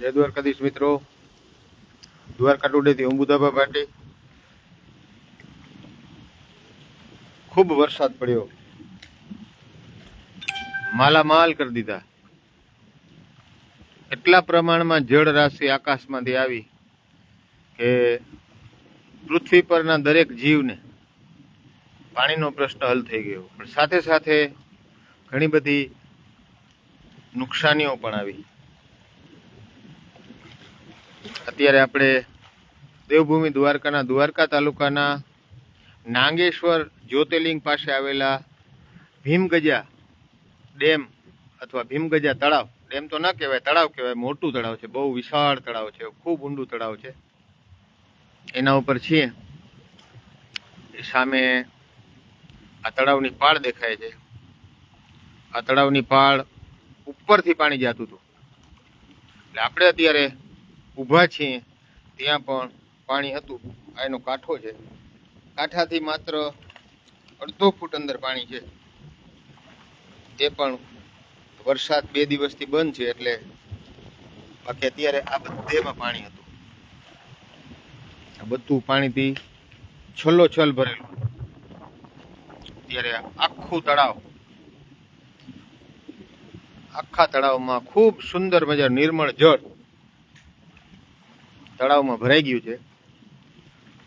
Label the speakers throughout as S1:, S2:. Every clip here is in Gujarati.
S1: જય દ્વારકાધીશ મિત્રો. દ્વારકા ટુડેથી હું બુધાબા પાટી. ખૂબ વરસાદ પડ્યો. માલામાલ કરી દીધા. એટલા પ્રમાણમાં જળ રાશિ આકાશમાંથી આવી કે પૃથ્વી પરના દરેક જીવને પાણીનો પ્રશ્ન હલ થઈ ગયો. પણ સાથે સાથે ઘણી બધી નુકસાનીઓ પણ આવી. અત્યારે આપણે દેવભૂમિ દ્વારકાના દ્વારકા તાલુકાના નાગેશ્વર જ્યોતિર્લિંગ પાસે આવેલા ભીમગજા ડેમ અથવા ભીમગજા તળાવ. ડેમ તો ન કહેવાય, તળાવ કહેવાય, મોટું તળાવ છે, બહુ વિશાળ તળાવ છે, ખૂબ ઊંડું તળાવ છે. એના ઉપર છીએ. સામે આ તળાવની પાળ દેખાય છે. આ તળાવની પાળ ઉપરથી પાણી જતું હતું. એટલે આપણે અત્યારે ઊભા છીએ, ત્યાં પણ પાણી હતું. આ એનો કાંઠો છે. કાંઠાથી માત્ર અડધો ફૂટ અંદર પાણી છે. એ પણ વરસાદ બે દિવસથી બંધ છે એટલે બાકી અત્યારે આ બધેમાં પાણી હતું. આ બધું પાણીથી છલ્લો છલ ભરેલું. ત્યારે આખું તળાવ, આખા તળાવમાં ખૂબ સુંદર મજા નિર્મળ જળ તળાવમાં ભરાઈ ગયું છે.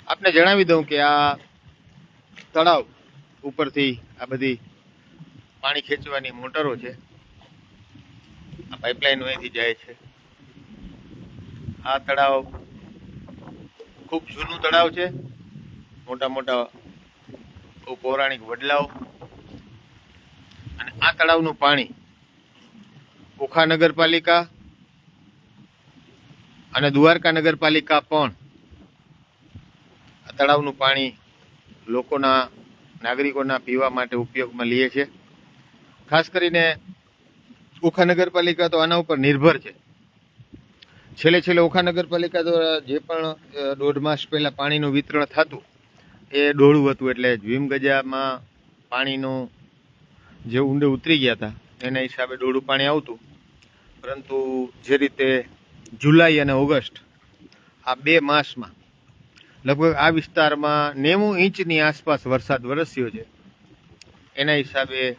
S1: આપને જણાવી દઉં કે આ તળાવ ઉપરથી આ બધી પાણી ખેંચવાની મોટરો છે. આ પાઇપલાઇન અહીંથી જાય છે. આ તળાવ ખૂબ જૂનું તળાવ છે. મોટા મોટા પૌરાણિક વડલાઓ. અને આ તળાવનું પાણી ઓખા નગરપાલિકા અને દ્વારકા નગરપાલિકા પણ આ તળાવનું પાણી લોકોના, નાગરિકોના પીવા માટે ઉપયોગમાં લે છે. ખાસ કરીને ઓખા નગરપાલિકા તો આના ઉપર નિર્ભર છે. છેલ્લે છેલ્લે ઓખા નગરપાલિકા દ્વારા જે પણ દોઢ માસ પહેલાં પાણીનું વિતરણ થતું, એ ડોળું હતું એટલે ભીમગજામાં પાણીનું જે ઊંડે ઉતરી ગયા હતા, એના હિસાબે ડોળું પાણી આવતું. પરંતુ જે રીતે જુલાઈ અને ઓગસ્ટ આ બે માસમાં. લગભગ આ વિસ્તારમાં નેવું ઇંચની આસપાસ વરસાદ વરસ્યો છે. એના હિસાબે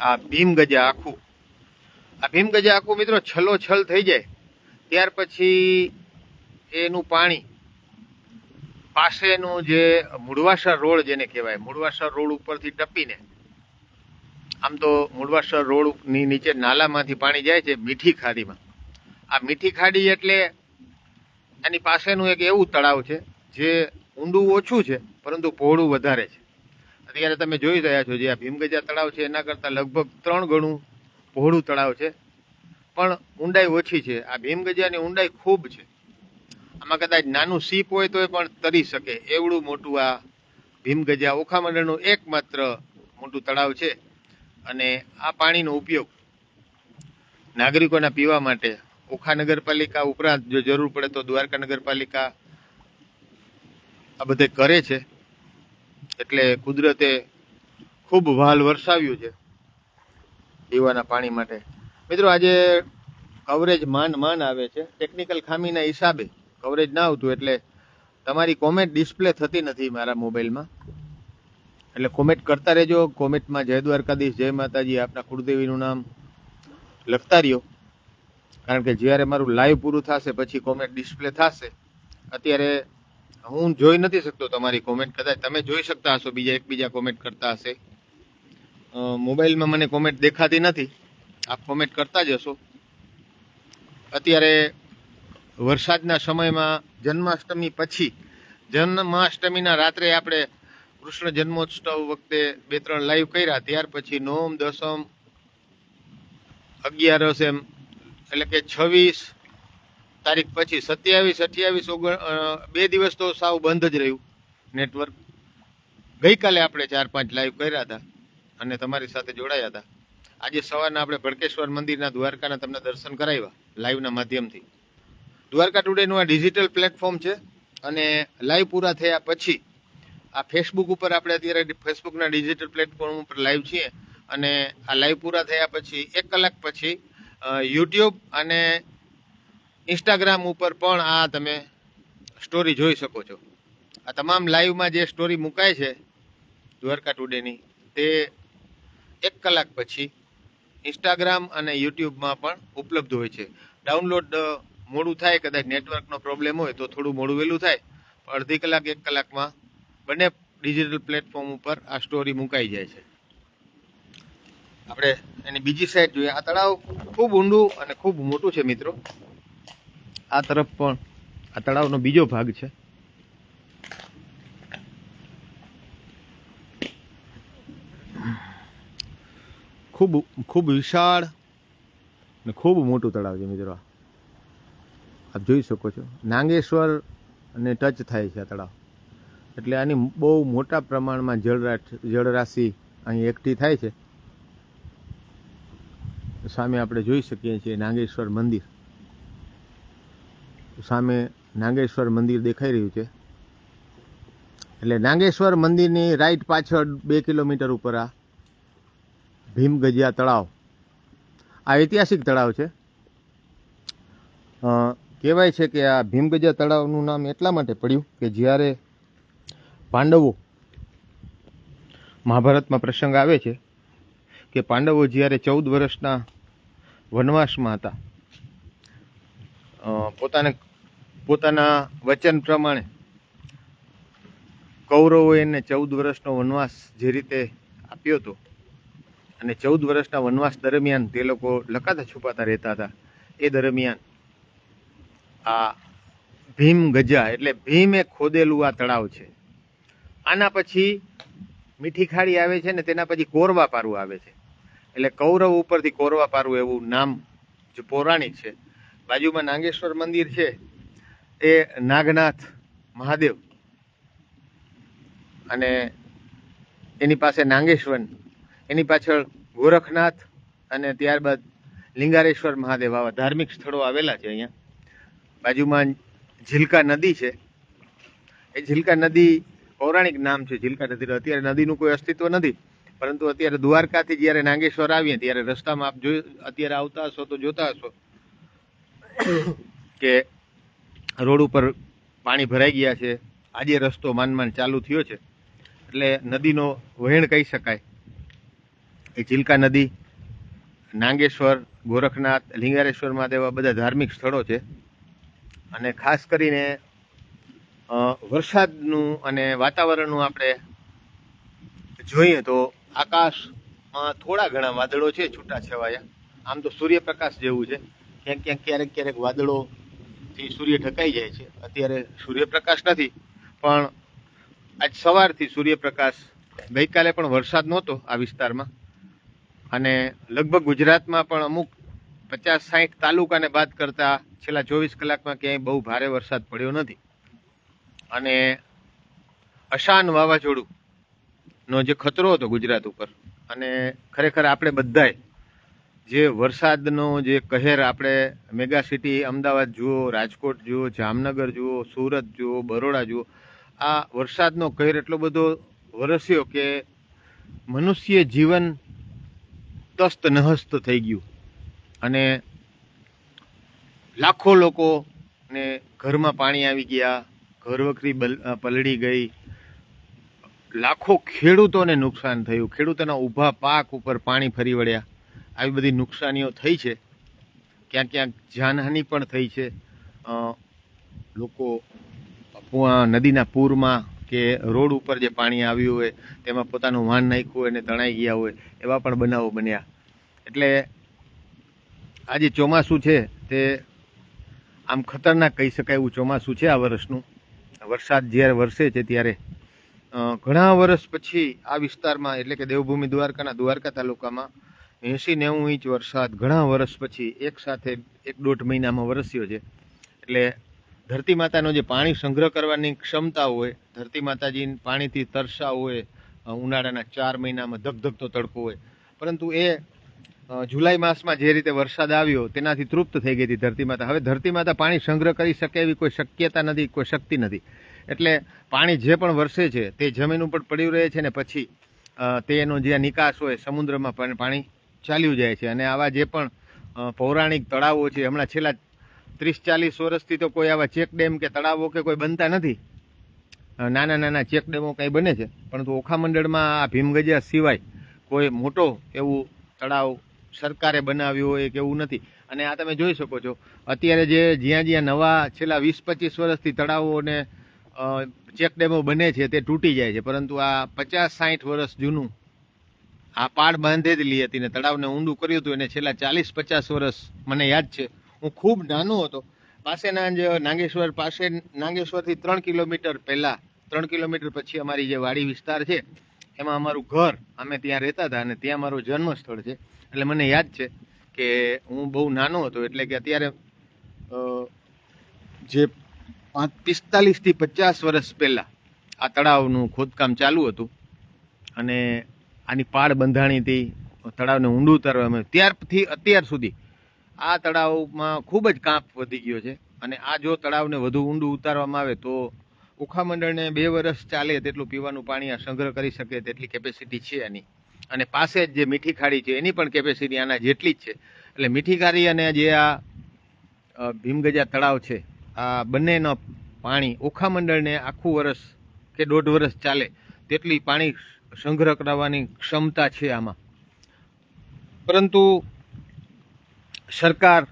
S1: આ ભીમગજા આખું. આ ભીમગજા આખું મિત્રો છલો છલ થઈ જાય. ત્યાર પછી એનું પાણી પાસેનું જે મૂળવાસર રોડ જેને કહેવાય, મૂળવાસર રોડ ઉપરથી ટપીને આમ તો મુડવાસર રોડની નીચે નાલામાંથી પાણી જાય છે મીઠી ખાડીમાં. આ મીઠી ખાડી એટલે એની પાસેનું એક એવું તળાવ છે, જે ઊંડું ઓછું છે, પરંતુ પહોળું વધારે છે. અત્યારે તમે જોઈ રહ્યા છો જે આ ભીમગજા તળાવ છે, એના કરતાં લગભગ ત્રણ ગણું પહોળું તળાવ છે. પણ ઊંડાઈ ઓછી છે. આ ભીમગજાની ઊંડાઈ ખૂબ છે. આમાં કદાચ નાનું સીપ હોય તો પણ તરી શકે. એવડું મોટું આ ભીમગજા ઓખામંડળનું એકમાત્ર મોટું તળાવ છે. અને આ પાણીનો ઉપયોગ નાગરિકોના પીવા માટે ઓખા નગરપાલિકા ઉપરાંત જો જરૂર પડે તો દ્વારકા નગરપાલિકા આ બધે કરે છે. એટલે કુદરતે ખૂબ વહાલ વરસાવ્યું છે પીવાના પાણી માટે. મિત્રો, આજે કવરેજ માન માન આવે છે. ટેકનિકલ ખામીના હિસાબે કવરેજ ના આવતું એટલે તમારી કોમેન્ટ ડિસ્પ્લે થતી નથી મારા મોબાઈલમાં. એટલે કોમેન્ટ કરતા રહેજો. કોમેન્ટમાં જય દ્વારકાધીશ, જય માતાજી, આપના કુળદેવીનું નામ લખતા રહ્યો. કારણ કે જ્યારે મારું લાઈવ પૂરું થશે, પછી કોમેન્ટ ડિસ્પ્લે થશે, અત્યારે હું જોઈ નથી શકતો તમારી કોમેન્ટ કદાચ. તમે જોઈ શકતા હશો, બીજા એકબીજા કોમેન્ટ કરતા હશે. મોબાઈલમાં મને કોમેન્ટ દેખાતી નથી. આપ કોમેન્ટ કરતા જ હશો. અત્યારે વરસાદના સમયમાં જન્માષ્ટમી પછી, જન્માષ્ટમીના રાત્રે આપણે કૃષ્ણ જન્મોત્સવ વખતે બે ત્રણ લાઈવ કર્યા. ત્યાર પછી નોમ, દસમ અગિયારસ એમ એટલે કે છવ્વીસ તારીખ પછી સત્યાવીસ, અઠ્યાવીસ, ઓગણ બે દિવસ તો સાવ બંધ જ રહ્યું નેટવર્ક. ગઈકાલે આપણે ચાર પાંચ લાઈવ કર્યા હતા અને તમારી સાથે જોડાયા હતા. આજે સવારના આપણે ભડકેશ્વર મંદિરના દ્વારકાના તમને દર્શન કરાવ્યા લાઈવના માધ્યમથી. દ્વારકા ટુડેનું આ ડિજિટલ પ્લેટફોર્મ છે અને લાઈવ પૂરા થયા પછી આ ફેસબુક ઉપર આપણે અત્યારે ફેસબુકના ડિજિટલ પ્લેટફોર્મ ઉપર લાઈવ છીએ અને આ લાઈવ પૂરા થયા પછી એક કલાક પછી યુટ્યુબ અને ઇન્સ્ટાગ્રામ ઉપર પણ આ તમે સ્ટોરી જોઈ શકો છો. આ તમામ લાઈવમાં જે સ્ટોરી મુકાય છે, દ્વારકા ટુડેની તે એક કલાક પછી ઇન્સ્ટાગ્રામ અને યુટ્યુબમાં પણ ઉપલબ્ધ હોય છે. ડાઉનલોડ મોડું થાય, કદાચ નેટવર્કનો પ્રોબ્લેમ હોય તો થોડું મોડું વહેલું થાય, પણ અડધી કલાક, એક કલાકમાં બંને ડિજિટલ પ્લેટફોર્મ ઉપર આ સ્ટોરી મુકાઈ જાય છે. આપણે એની બીજી સાઈડ જોઈએ. આ તળાવ ખૂબ ઊંડું અને ખૂબ મોટું છે મિત્રો. આ તરફ પણ આ તળાવનો બીજો ભાગ છે. ખૂબ ખૂબ વિશાળ અને ખૂબ મોટું તળાવ છે મિત્રો. આપ જોઈ શકો છો. નાગેશ્વર અને ટચ થાય છે આ તળાવ. એટલે આની બહુ મોટા પ્રમાણમાં જળરાશ જળરાશિ અહીં એકઠી થાય છે. સામે આપણે જોઈ શકીએ છીએ નાગેશ્વર મંદિર. સામે નાગેશ્વર મંદિર દેખાઈ રહ્યું છે. એટલે નાગેશ્વર મંદિરની રાઈટ પાછળ બે કિલોમીટર ઉપર આ ભીમગજિયા તળાવ. આ ઐતિહાસિક તળાવ છે. કહેવાય છે કે આ ભીમગજિયા તળાવનું નામ એટલા માટે પડ્યું કે જ્યારે પાંડવો મહાભારતમાં પ્રસંગ આવે છે કે પાંડવો જ્યારે ચૌદ વર્ષના વનવાસમાં હતા. પોતાને, પોતાના વચન પ્રમાણે કૌરવોએ એને ચૌદ વર્ષનો વનવાસ જે રીતે આપ્યો હતો અને ચૌદ વર્ષના વનવાસ દરમિયાન તે લોકો લકાતા છુપાતા રહેતા હતા. એ દરમિયાન આ ભીમ ગજા એટલે ભીમે ખોદેલું આ તળાવ છે. આના પછી મીઠી ખાડી આવે છે ને તેના પછી કોરવા પારું આવે છે. એટલે કૌરવ ઉપરથી કોરવા પારું એવું નામ જે પૌરાણિક છે. બાજુમાં નાગેશ્વર મંદિર છે. એ નાગનાથ મહાદેવ. અને એની પાસે નાગેશ્વર, એની પાછળ ગોરખનાથ અને ત્યારબાદ લિંગારેશ્વર મહાદેવ આવા ધાર્મિક સ્થળો આવેલા છે અહીંયા. બાજુમાં ઝીલકા નદી છે. એ ઝીલકા નદી પૌરાણિક નામ છે. ઝીલકા નદી અત્યારે નદીનું કોઈ અસ્તિત્વ નથી. પરંતુ અત્યારે દ્વારકાથી જ્યારે નાગેશ્વર આવીએ, ત્યારે રસ્તામાં આપ અત્યારે આવતા હશો તો જોતા હશો કે રોડ ઉપર પાણી ભરાઈ ગયા છે. આજે રસ્તો માંડ ચાલુ થયો છે. એટલે નદીનો વહેણ કહી શકાય. એ ચિલકા નદી, નાગેશ્વર, ગોરખનાથ, લિંગારેશ્વર મહાદેવ આ બધા ધાર્મિક સ્થળો છે. અને ખાસ કરીને વરસાદનું અને વાતાવરણનું આપણે જોઈએ તો આકાશમાં થોડા ઘણા વાદળો છે, છૂટા છવાયા. આમ તો સૂર્યપ્રકાશ જેવું છે. ક્યાંક ક્યાંક ક્યારેક ક્યારેક વાદળોથી સૂર્ય ઢકાઈ જાય છે. અત્યારે સૂર્યપ્રકાશ નથી, પણ આજ સવારથી સૂર્યપ્રકાશ, ગઈકાલે પણ વરસાદ નહોતો આ વિસ્તારમાં. અને લગભગ ગુજરાતમાં પણ અમુક પચાસ સાઠ તાલુકાને બાદ કરતાં છેલ્લા ચોવીસ કલાકમાં ક્યાંય બહુ ભારે વરસાદ પડ્યો નથી. અને અશાન વાવાઝોડું નો જે ખતરો હતો ગુજરાત ઉપર, અને ખરેખર આપણે બધાએ જે વરસાદનો જે કહેર આપણે મેગા સિટી, અમદાવાદ જુઓ, રાજકોટ જુઓ, જામનગર જુઓ, સુરત જુઓ, બરોડા જુઓ, આ વરસાદનો કહેર એટલો બધો વરસ્યો કે મનુષ્ય જીવન તસ્ત નહસ્ત થઈ ગયું. અને લાખો લોકોને ઘરમાં પાણી આવી ગયા ઘરવકરી પલળી ગઈ લાખો ખેડૂતોને નુકસાન થયું. ખેડૂતોના ઊભા પાક ઉપર પાણી ફરી વળ્યા. આવી બધી નુકસાનીઓ થઈ છે. ક્યાંક ક્યાંક જાનહાનિ પણ થઈ છે. લોકો નદીના પૂરમાં કે રોડ ઉપર જે પાણી આવ્યું હોય, તેમાં પોતાનું વાન નાખ્યું હોય અને તણાઈ ગયા હોય, એવા પણ બનાવો બન્યા. એટલે આ જે ચોમાસું છે, તે આમ ખતરનાક કહી શકાય એવું ચોમાસું છે આ વર્ષનું. વરસાદ જ્યારે વરસે છે ત્યારે ઘણા વર્ષ પછી આ વિસ્તારમાં, એટલે કે દેવભૂમિ દ્વારકાના, દ્વારકા તાલુકામાં એંસી નેવું ઇંચ વરસાદ ઘણા વર્ષ પછી એક સાથે એક દોઢ મહિનામાં વરસ્યો છે. એટલે ધરતી માતાનો જે પાણી સંગ્રહ કરવાની ક્ષમતા હોય, ધરતી માતાજી પાણીથી તરસા હોય ઉનાળાના ચાર મહિનામાં ધગધગતો તડકો હોય. પરંતુ એ જુલાઈ માસમાં જે રીતે વરસાદ આવ્યો, તેનાથી તૃપ્ત થઈ ગઈ હતી ધરતી માતા. હવે ધરતી માતા પાણી સંગ્રહ કરી શકે એવી કોઈ શક્યતા નથી, કોઈ શક્તિ નથી. એટલે પાણી જે પણ વરસે છે તે જમીન ઉપર પડ્યું રહે છે ને પછી તેનો જે નિકાસ હોય સમુદ્રમાં પણ પાણી ચાલ્યું જાય છે. અને આવા જે પણ પૌરાણિક તળાવો છે હમણાં છેલ્લા ત્રીસ ચાલીસ વર્ષથી તો કોઈ આવા ચેક ડેમ કે તળાવો કે કોઈ બનતા નથી. નાના નાના ચેક ડેમો કંઈ બને છે. પરંતુ ઓખા મંડળમાં આ ભીમગજા સિવાય કોઈ મોટો એવું તળાવ સરકારે બનાવ્યું હોય કે એવું નથી. અને આ તમે જોઈ શકો છો અત્યારે જે જ્યાં જ્યાં નવા છેલ્લા વીસ પચીસ વર્ષથી તળાવો અને અ, ચેક ડેમો બને છે તે તૂટી જાય છે, પરંતુ આ પચાસ સાઠ વર્ષ જૂનું આ પાડ બાંધેલી હતી ને તળાવને ઊંડું કર્યું હતું, એને છેલ્લા ચાલીસ પચાસ વર્ષ મને યાદ છે. હું ખૂબ નાનો હતો. પાસેના જે નાગેશ્વર પાસે, નાગેશ્વરથી ત્રણ કિલોમીટર પહેલાં, ત્રણ કિલોમીટર પછી અમારી જે વાડી વિસ્તાર છે, એમાં અમારું ઘર, અમે ત્યાં રહેતા હતા અને ત્યાં મારું જન્મ સ્થળ છે. એટલે મને યાદ છે કે હું બહુ નાનો હતો, એટલે કે અત્યારે જે પિસ્તાલીસથી પચાસ વર્ષ પહેલાં આ તળાવનું ખોદકામ ચાલુ હતું. અને આની પાળ બંધાણીથી તળાવને ઊંડું ઉતારવામાં આવ્યું. ત્યારથી અત્યાર સુધી આ તળાવમાં ખૂબ જ કાંપ વધી ગયો છે. અને આ જો તળાવને વધુ ઊંડું ઉતારવામાં આવે તો ઉખામંડળને બે વર્ષ ચાલે તેટલું પીવાનું પાણી આ સંગ્રહ કરી શકે તેટલી કેપેસિટી છે એની અને પાસે જ જે મીઠી ખાડી છે, એની પણ કેપેસિટી આના જેટલી જ છે. એટલે મીઠી ખાડી અને જે આ ભીમગજા તળાવ છે આ બંનેનો પાણી ઓખા મંડળને આખું વર્ષ કે દોઢ વર્ષ ચાલે તેટલી પાણી સંગ્રહ કરાવવાની ક્ષમતા છે આમાં. પરંતુ સરકાર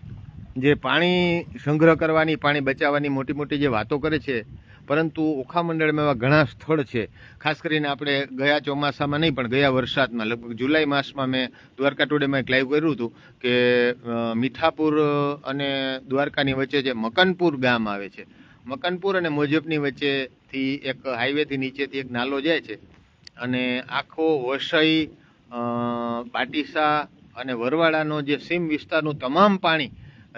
S1: જે પાણી સંગ્રહ કરવાની, પાણી બચાવવાની મોટી મોટી જે વાતો કરે છે પરંતુ ઓખા મંડળમાં એવા ઘણા સ્થળ છે. ખાસ કરીને આપણે ગયા ચોમાસામાં નહીં, પણ ગયા વરસાદમાં. લગભગ જુલાઈ માસમાં મેં દ્વારકા ટુડેમાં એક લાઈવ કર્યું હતું કે મીઠાપુર અને દ્વારકાની વચ્ચે જે મકનપુર ગામ આવે છે. મકનપુર અને મોજબની વચ્ચેથી એક હાઈવેથી નીચેથી એક નાલો જાય છે. અને આખો વસઈ પાટીસા અને વરવાડાનો જે સીમ વિસ્તારનું તમામ પાણી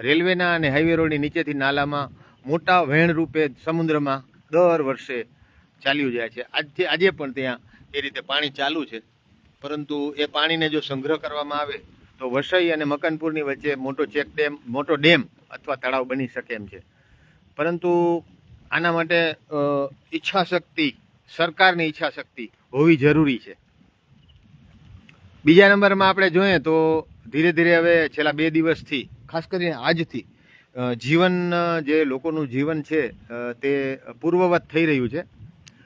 S1: રેલવેના અને હાઈવે રોડની નીચેથી નાલામાં મોટા વહેણ રૂપે સમુદ્રમાં દર વર્ષે ચાલ્યું જાય છે. આજથી, આજે પણ ત્યાં એ રીતે પાણી ચાલુ છે. પરંતુ એ પાણીને જો સંગ્રહ કરવામાં આવે, તો વસઈ અને મકનપુરની વચ્ચે મોટો ચેક ડેમ, મોટો ડેમ અથવા તળાવ બની શકે એમ છે. પરંતુ આના માટે ઈચ્છાશક્તિ ઈચ્છા શક્તિ સરકારની ઈચ્છા શક્તિ હોવી જરૂરી છે. બીજા નંબરમાં આપણે જોઈએ તો ધીરે ધીરે હવે છેલ્લા બે દિવસથી, ખાસ કરીને આજથી જીવન જે લોકોનું જીવન છે તે પૂર્વવત થઈ રહ્યું છે.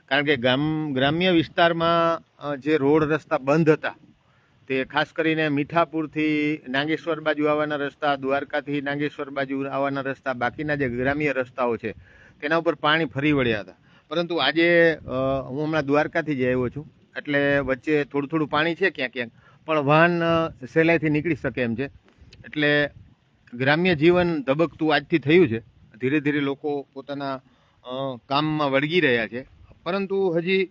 S1: કારણ કે ગામ, ગ્રામ્ય વિસ્તારમાં જે રોડ રસ્તા બંધ હતા, તે ખાસ કરીને મીઠાપુરથી નાગેશ્વર બાજુ આવવાના રસ્તા, દ્વારકાથી નાગેશ્વર બાજુ આવવાના રસ્તા, બાકીના જે ગ્રામ્ય રસ્તાઓ છે, તેના ઉપર પાણી ફરી વળ્યા હતા. પરંતુ આજે હું હમણાં દ્વારકાથી જ આવ્યો છું, એટલે વચ્ચે થોડું થોડું પાણી છે ક્યાંક ક્યાંક, પણ વાહન સહેલાઈથી નીકળી શકે એમ છે. એટલે ગ્રામ્ય જીવન ધબકતું આજથી થયું છે. ધીરે ધીરે લોકો પોતાના કામમાં વળગી રહ્યા છે. પરંતુ હજી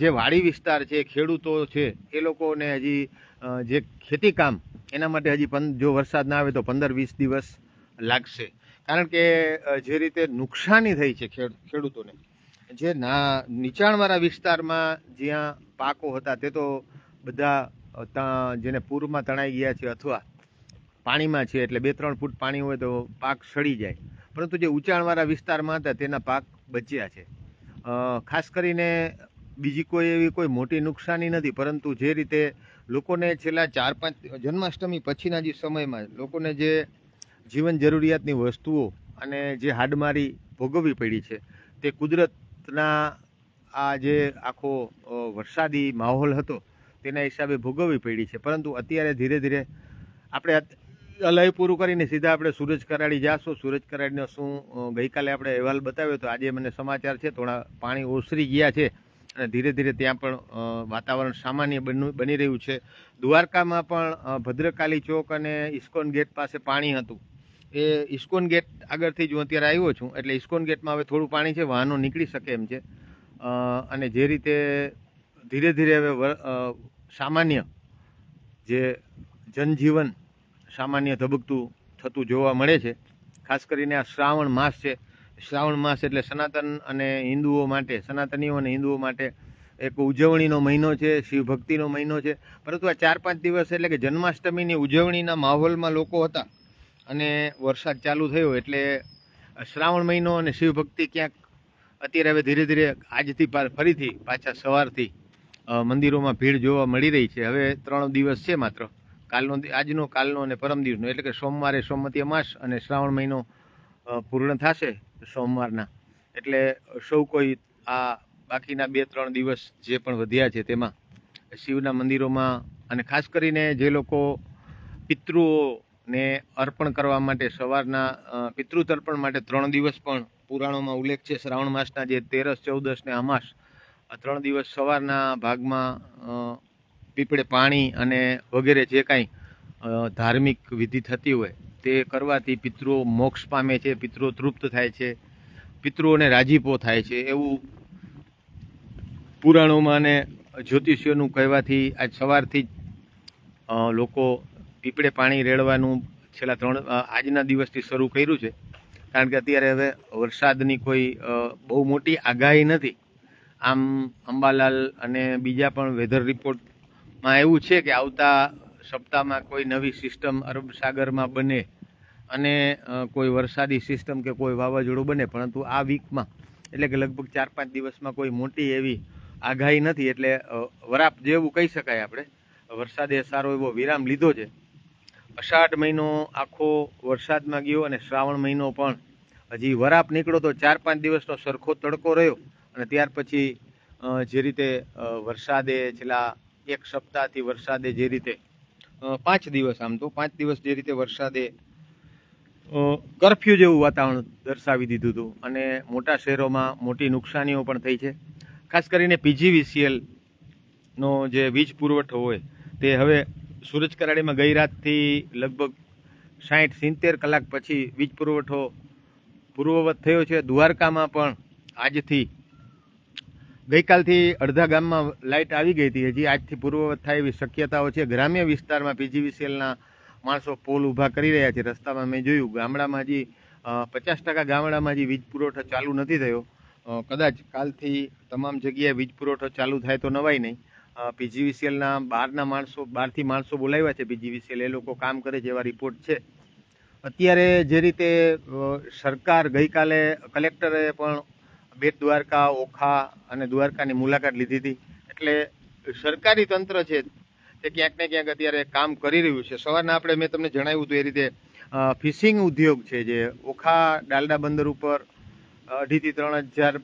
S1: જે વાડી વિસ્તાર છે, ખેડૂતો છે, એ લોકોને હજી જે ખેતી કામ, એના માટે હજી જો વરસાદ ના આવે તો પંદર વીસ દિવસ લાગશે. કારણ કે જે રીતે નુકસાની થઈ છે ખેડ, ખેડૂતોને, જે ના, નીચાણવાળા વિસ્તારમાં જ્યાં પાકો હતા તે તો બધા જેને પૂરમાં તણાઈ ગયા છે અથવા પાણીમાં છે એટલે બે ત્રણ ફૂટ પાણી હોય તો પાક સડી જાય. પરંતુ જે ઊંચાણવાળા વિસ્તારમાં હતા તેના પાક બચ્યા છે. ખાસ કરીને બીજી કોઈ એવી કોઈ મોટી નુકસાની નથી, પરંતુ જે રીતે લોકોને છેલ્લા ચાર પાંચ જન્માષ્ટમી પછીના જે સમયમાં લોકોને જે જીવન જરૂરિયાતની વસ્તુઓ અને જે હાડમારી ભોગવવી પડી છે, તે કુદરતના આ જે આખો વરસાદી માહોલ હતો તેના હિસાબે ભોગવવી પડી છે. પરંતુ અત્યારે ધીરે ધીરે આપણે લઈ પૂરું કરીને સીધા આપણે સુરજ કરાડી જાશું. સુરજ કરાડીનો શું ગઈકાલે આપણે અહેવાલ બતાવ્યો તો આજે મને સમાચાર છે, થોડા પાણી ઓસરી ગયા છે અને ધીરે ધીરે ત્યાં પણ વાતાવરણ સામાન્ય બની રહ્યું છે. દ્વારકામાં પણ ભદ્રકાલી ચોક અને ઇસ્કોન ગેટ પાસે પાણી હતું. એ ઇસ્કોન ગેટ આગળથી જ હું અત્યારે આવ્યો છું, એટલે ઇસ્કોન ગેટમાં હવે થોડું પાણી છે, વાહનો નીકળી શકે એમ છે. અને જે રીતે ધીરે ધીરે હવે સામાન્ય જે જનજીવન સામાન્ય ધબકતું થતું જોવા મળે છે. ખાસ કરીને આ શ્રાવણ માસ છે. શ્રાવણ માસ એટલે સનાતન અને હિન્દુઓ માટે, સનાતનીઓ અને હિન્દુઓ માટે એક ઉજવણીનો મહિનો છે, શિવભક્તિનો મહિનો છે. પરંતુ આ ચાર પાંચ દિવસ એટલે કે જન્માષ્ટમીની ઉજવણીના માહોલમાં લોકો હતા અને વરસાદ ચાલુ થયો એટલે શ્રાવણ મહિનો અને શિવભક્તિ ક્યાંક અત્યારે હવે ધીરે ધીરે આજથી ફરીથી પાછા સવારથી મંદિરોમાં ભીડ જોવા મળી રહી છે. હવે ત્રણ દિવસ છે માત્ર. કાલનો આજનો, કાલનો અને પરમ દિવસનો. એટલે કે સોમવારે સોમવતી અમાસ અને શ્રાવણ મહિનો પૂર્ણ થશે સોમવારના. એટલે સૌ કોઈ આ બાકીના બે, ત્રણ દિવસ જે પણ વધ્યા છે તેમાં, શિવના મંદિરોમાં અને ખાસ કરીને જે લોકો પિતૃઓને અર્પણ કરવા માટે સવારના પિતૃ તર્પણ માટે ત્રણ દિવસ પણ પુરાણોમાં ઉલ્લેખ છે. શ્રાવણ માસના જે તેરસ, ચૌદસ ને અમાસ, આ ત્રણ દિવસ સવારના ભાગમાં પીપળે પાણી અને વગેરે જે કાંઈ ધાર્મિક વિધિ થતી હોય, તે કરવાથી પિતૃઓ મોક્ષ પામે છે, પિતૃઓ તૃપ્ત થાય છે, પિતૃઓને રાજીપો થાય છે, એવું પુરાણોમાં અને જ્યોતિષીઓનું કહેવાથી આજ સવારથી જ લોકો પીપળે પાણી રેડવાનું છેલ્લા ત્રણ આજના દિવસથી શરૂ કર્યું છે. કારણ કે અત્યારે હવે વરસાદની કોઈ બહુ મોટી આગાહી નથી. આમ અંબાલાલ અને બીજા પણ વેધર રિપોર્ટમાં એવું છે કે આવતા સપ્તાહમાં કોઈ નવી સિસ્ટમ અરબ સાગરમાં બને અને કોઈ વરસાદી સિસ્ટમ કે કોઈ વાવાઝોડું બને, પરંતુ આ વીકમાં, એટલે કે લગભગ ચાર પાંચ દિવસમાં કોઈ મોટી એવી આગાહી નથી, એટલે વરાપ જેવું કહી શકાય આપણે. વરસાદે સારો એવો વિરામ લીધો છે. અષાઢ મહિનો આખો વરસાદમાં ગયો અને શ્રાવણ મહિનો પણ. હજી વરાપ નીકળો તો ચાર પાંચ દિવસનો સરખો તડકો રહ્યો અને ત્યાર પછી જે રીતે વરસાદે છેલ્લા એક સપ્તાહથી વરસાદે જે રીતે પાંચ દિવસ આમ તો પાંચ દિવસ જે રીતે વરસાદે કરફ્યુ જેવું વાતાવરણ દર્શાવી દીધું હતું અને મોટા શહેરોમાં મોટી નુકસાનીઓ પણ થઈ છે. ખાસ કરીને પીજીવીસીએલનો જે વીજ પુરવઠો હોય તે હવે સુરજ કરાડીમાં ગઈ રાતથી લગભગ સાઠ સિત્તેર કલાક પછી વીજ પુરવઠો પૂર્વવત થયો છે. દ્વારકામાં પણ આજથી ગઈકાલથી અડધા ગામમાં લાઇટ આવી ગઈ હતી. હજી આજથી પૂર્વવત થાય એવી શક્યતાઓ છે. ગ્રામ્ય વિસ્તારમાં પીજીવીસીએલના માણસો પોલ ઊભા કરી રહ્યા છે. રસ્તામાં મેં જોયું, ગામડામાં હજી પચાસ ટકા ગામડામાં હજી વીજ પુરવઠો ચાલુ નથી થયો. કદાચ કાલથી તમામ જગ્યાએ વીજ પુરવઠો ચાલુ થાય તો નવાય નહીં. પીજીવીસીએલના બહારના માણસો, બહારથી માણસો બોલાવ્યા છે પીજીવીસીએલ એ લોકો કામ કરે છે એવા રિપોર્ટ છે. અત્યારે જે રીતે સરકાર ગઈકાલે કલેક્ટરે પણ બેટ દ્વારકા, ઓખા અને દ્વારકાની મુલાકાત લીધી હતી. એટલે સરકારી તંત્ર છે તે ક્યાંક ને ક્યાંક અત્યારે કામ કરી રહ્યું છે. સવારના આપણે મેં તમને જણાવ્યું હતું એ રીતે ફિશિંગ ઉદ્યોગ છે જે ઓખા ડાલડા બંદર ઉપર અઢીથી ત્રણ હજાર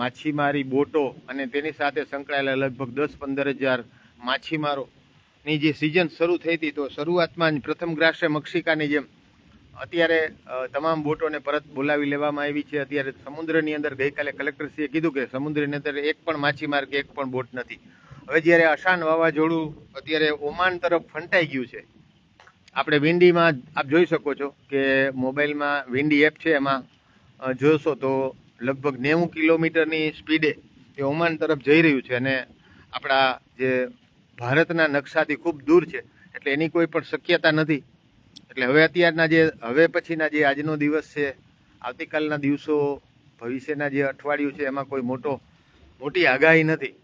S1: માછીમારી બોટો અને તેની સાથે સંકળાયેલા લગભગ દસ પંદર હજાર માછીમારોની જે સિઝન શરૂ થઈ હતી, તો શરૂઆતમાં જ પ્રથમ ગ્રાસે મક્ષિકાની જેમ અત્યારે તમામ બોટોને પરત બોલાવી લેવામાં આવી છે. અત્યારે સમુદ્રની અંદર ગઈકાલે કલેક્ટરશ્રીએ કીધું કે સમુદ્રની અંદર એક પણ માછીમાર કે એક પણ બોટ નથી. હવે જ્યારે અશાન વાવાઝોડું અત્યારે ઓમાન તરફ ફંટાઈ ગયું છે, આપણે વિંડીમાં આપ જોઈ શકો છો કે મોબાઈલમાં વિંડી એપ છે, એમાં જોશો તો લગભગ નેવું કિલોમીટરની સ્પીડે એ ઓમાન તરફ જઈ રહ્યું છે અને આપણા જે ભારતના નકશાથી ખૂબ દૂર છે. એટલે એની કોઈ પણ શક્યતા નથી. એટલે હવે અત્યારના જે, હવે પછીના જે આજનો દિવસ છે, આવતીકાલના દિવસો, ભવિષ્યના જે અઠવાડિયું છે, એમાં કોઈ મોટો, મોટી આગાહી નથી.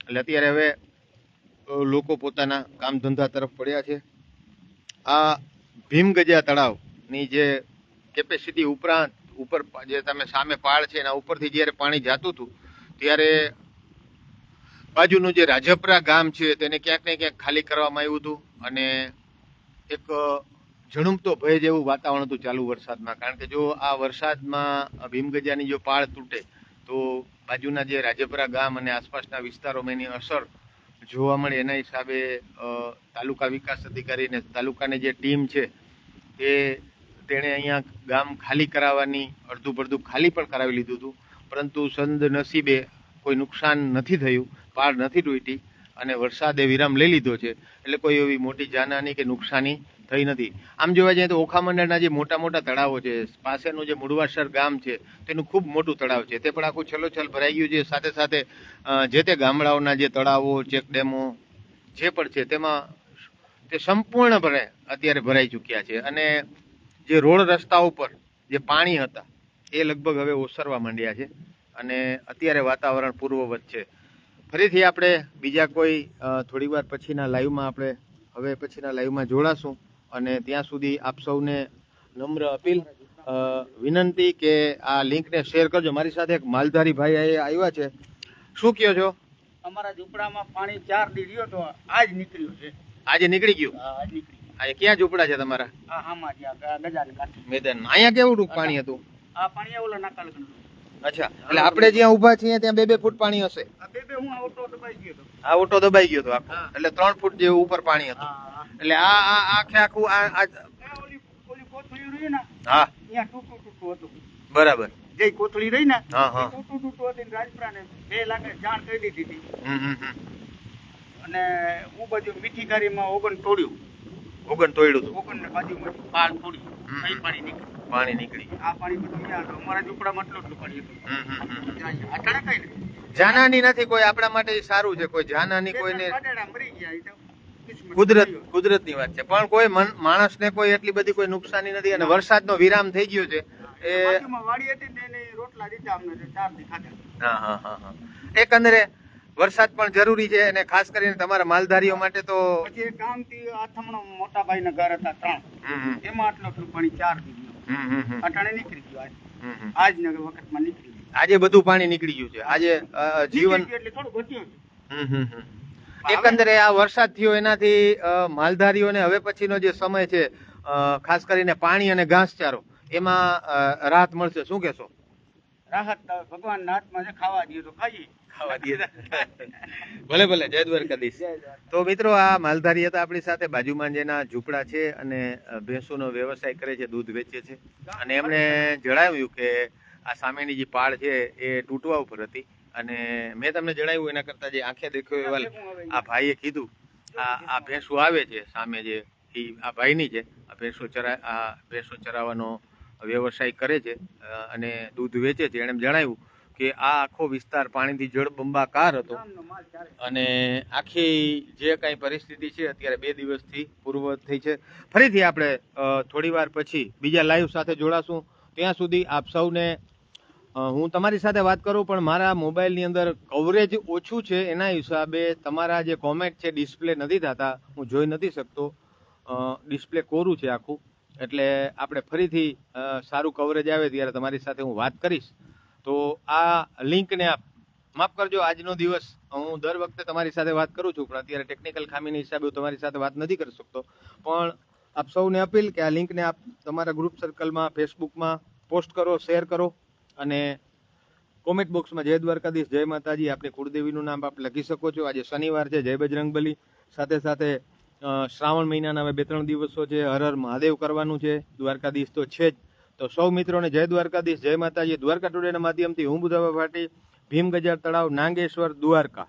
S1: એટલે અત્યારે હવે લોકો પોતાના કામ ધંધા તરફ પડ્યા છે. આ ભીમગજા તળાવની જે કેપેસિટી ઉપરાંત, ઉપર જે તમે સામે પાળ છે, એના ઉપરથી જ્યારે પાણી જાતું હતું, ત્યારે બાજુનું જે રાજપરા ગામ છે, તેને ક્યાંક ને ક્યાંક ખાલી કરવામાં આવ્યું હતું. અને એક ઝણુમતો ભય જેવું વાતાવરણ હતું ચાલુ વરસાદમાં. કારણ કે જો આ વરસાદમાં ભીમગજાની જો પાળ તૂટે, તો બાજુના જે રાજપરા ગામ અને આસપાસના વિસ્તારોમાં એની અસર જોવા મળે. એના હિસાબે તાલુકા વિકાસ અધિકારી અને તાલુકાની જે ટીમ છે, તે તેણે અહીંયા ગામ ખાલી કરાવવાની અડધું પડધું ખાલી પણ કરાવી લીધું હતું. પરંતુ સંદ નસીબે કોઈ નુકસાન નથી થયું, પાળ નથી તૂટી અને વરસાદે વિરામ લઈ લીધો છે. એટલે કોઈ એવી મોટી જાનહાની કે નુકસાની થઈ નથી. આમ જોવા જઈએ તો ઓખા મંડળના જે મોટા મોટા તળાવો છે, પાસેનું જે મુડવાસર ગામ છે, તેનું ખૂબ મોટું તળાવ છે. તે પણ આખું છલોછલ ભરાઈ ગયું છે. સાથે સાથે જે તે ગામડાઓના જે તળાવો, ચેક ડેમો, જે પણ છે, તેમાં તે સંપૂર્ણપણે અત્યારે ભરાઈ ચૂક્યા છે. અને જે રોડ રસ્તા ઉપર જે પાણી હતા, એ લગભગ હવે ઓસરવા માંડ્યા છે. અને અત્યારે વાતાવરણ પૂર્વવત છે. ફરીથી આપણે બીજા કોઈ થોડી વાર પછીના લાઈવમાં આપણે હવે પછીના લાઈવમાં જોડાશું. અને ત્યાં સુધી આપ સૌને નમ્ર અપીલ વિનંતી કે આ લિંકને શેર કરજો. મારી સાથે એક માલધારી ભાઈ આવ્યા છે. શું કહો છો?
S2: અમારા ઝૂંપડામાં પાણી ચાર દી રહ્યો તો આજ નીકળ્યું છે.
S1: આજે નીકળી ગયું?
S2: આજ નીકળી
S1: આ ક્યાં ઝૂંપડા છે તમારા?
S2: આ હામાં ગ- ગજાની કાંઠે.
S1: મેદાનમાં અહીંયા કેવું પાણી હતું?
S2: આ પાણી ઓલા નાકા લગન
S1: અચ્છા. એટલે આપણે જ્યાં ઊભા છીએ ત્યાં બે બે ફૂટ પાણી હશે?
S2: આ બે બે હું આ ઓટો દબાઈ ગયો હતો
S1: આ ઓટો દબાઈ ગયો હતો આખો. એટલે ત્રણ ફૂટ જેવું ઉપર પાણી હતું.
S2: હા હા.
S1: એટલે આ આ આખે આખું આ આ-
S2: આ ઓલી ઓલી કોથળી રહી ને
S1: હા.
S2: અહીંયા ટૂંકું ટૂંકું હતું
S1: બરાબર.
S2: જે કોથળી રહી ને
S1: હા, હા.
S2: ટૂંકું ટૂંકું હતી રાજપરાને બે લાખે જાણ કરી દીધી હતી. અને હું બાજુ મીઠી કારીમાં ઓગણ તોડ્યું.
S1: ઓગણ તોડ્યું હતું
S2: ઓગણ ને બાજુમાંથી પાળ તોડ્યું. પાણી નીકળ્યું
S1: પાણી નીકળી.
S2: આ પાણી બધું અમારા ઝૂંપડામાં એટલું એટલું પાણી હતું. અટાણે કઈ
S1: જાનહાની નથી કોઈ આપણા માટે સારું છે. કોઈ જાનાની કોઈને
S2: મરી ગયા
S1: કુદરત. કુદરતની વાત છે પણ કોઈ માણસને કોઈ એટલી બધી કોઈ નુકસાની નથી અને વરસાદનો વિરામ થઈ ગયો છે એ
S2: ને
S1: હા હા હા એકંદરે વરસાદ પણ જરૂરી છે અને ખાસ કરીને તમારા માલધારીઓ માટે તો
S2: પછી એક ગામથી આથમણો મોટા ભાઈના ઘર હતા ત્રણ. એમાં આટલું આટલું પાણી ચાર દી ગયું. અટાણે નીકળી ગયું આજ. આજ વખતમાં નીકળી ગયું
S1: આજે બધું પાણી નીકળી ગયું છે આજે જીવન
S2: એટલે થોડું ઘટ્યું છે
S1: હમ હમ હમ. એકંદરે આ વરસાદ થયો એનાથી માલધારીઓને હવે પછીનો જે સમય છે ખાસ કરીને પાણી અને ઘાસચારો એમાં રાહત મળશે. શું કહેશો?
S2: રાહત ભગવાન હાથમાં છે ખાવા દઈએ તો ખાઈએ.
S1: ખાવા દઈએ ભલે ભલે જય દ્વારકાધીશ. તો મિત્રો આ માલધારી હતા આપણી સાથે બાજુમાં જેના ઝૂંપડા છે અને ભેંસોનો વ્યવસાય કરે છે દૂધ વેચે છે. અને એમણે જણાવ્યું કે આ સામેની જે પાળ છે એ તૂટવા ઉપર હતી. અને મેં તમને જણાવ્યું એના કરતાં જે આંખે દેખ્યો એવા આ ભાઈએ કીધું આ આ ભેંસો આવે છે સામે જે એ આ ભાઈની છે આ ભેંસો ચરા આ ભેંસો ચરાવવાનો વ્યવસાય કરે છે અને દૂધ વેચે છે. એણે જણાવ્યું કે આ આખો વિસ્તાર પાણીથી જળબંબાકાર હતો. અને આખી જે કાંઈ પરિસ્થિતિ છે અત્યારે બે દિવસથી પૂર્વ થઈ છે. ફરીથી આપણે થોડી વાર પછી બીજા લાઈવ સાથે જોડાશું. ત્યાં સુધી આપ સૌને હું તમારી સાથે વાત કરું, પણ મારા મોબાઈલની અંદર કવરેજ ઓછું છે એના હિસાબે તમારા જે કોમેન્ટ છે ડિસ્પ્લે નથી થતા, હું જોઈ નથી શકતો. ડિસ્પ્લે કોરું છે આખું. એટલે આપણે ફરીથી સારું કવરેજ આવે ત્યારે તમારી સાથે હું વાત કરીશ. તો આ લિંકને આપ માફ કરજો, આજનો દિવસ હું દર વખતે તમારી સાથે વાત કરું છું, પણ અત્યારે ટેકનિકલ ખામીના હિસાબે હું તમારી સાથે વાત નથી કરી શકતો. પણ આપ સૌને અપીલ કે આ લિંકને આપ તમારા ગ્રુપ સર્કલમાં ફેસબુકમાં પોસ્ટ કરો શેર કરો. અને કોમેન્ટ બોક્સમાં જય દ્વારકાધીશ, જય માતાજી આપણે કુળદેવીનું નામ આપ લખી શકો છો. આજે શનિવાર છે, જય બજરંગબલી. સાથે સાથે શ્રાવણ મહિનાના હવે બે ત્રણ દિવસો છે, હર હર મહાદેવ કરવાનું છે. દ્વારકાધીશ તો છે જ. તો સૌ મિત્રોને જય દ્વારકાધીશ, જય માતાજી. દ્વારકા ટુડેના માધ્યમથી હું બુધાબા ભાટી ભીમ ગજાર તળાવ, નાંગેશ્વર, દ્વારકા.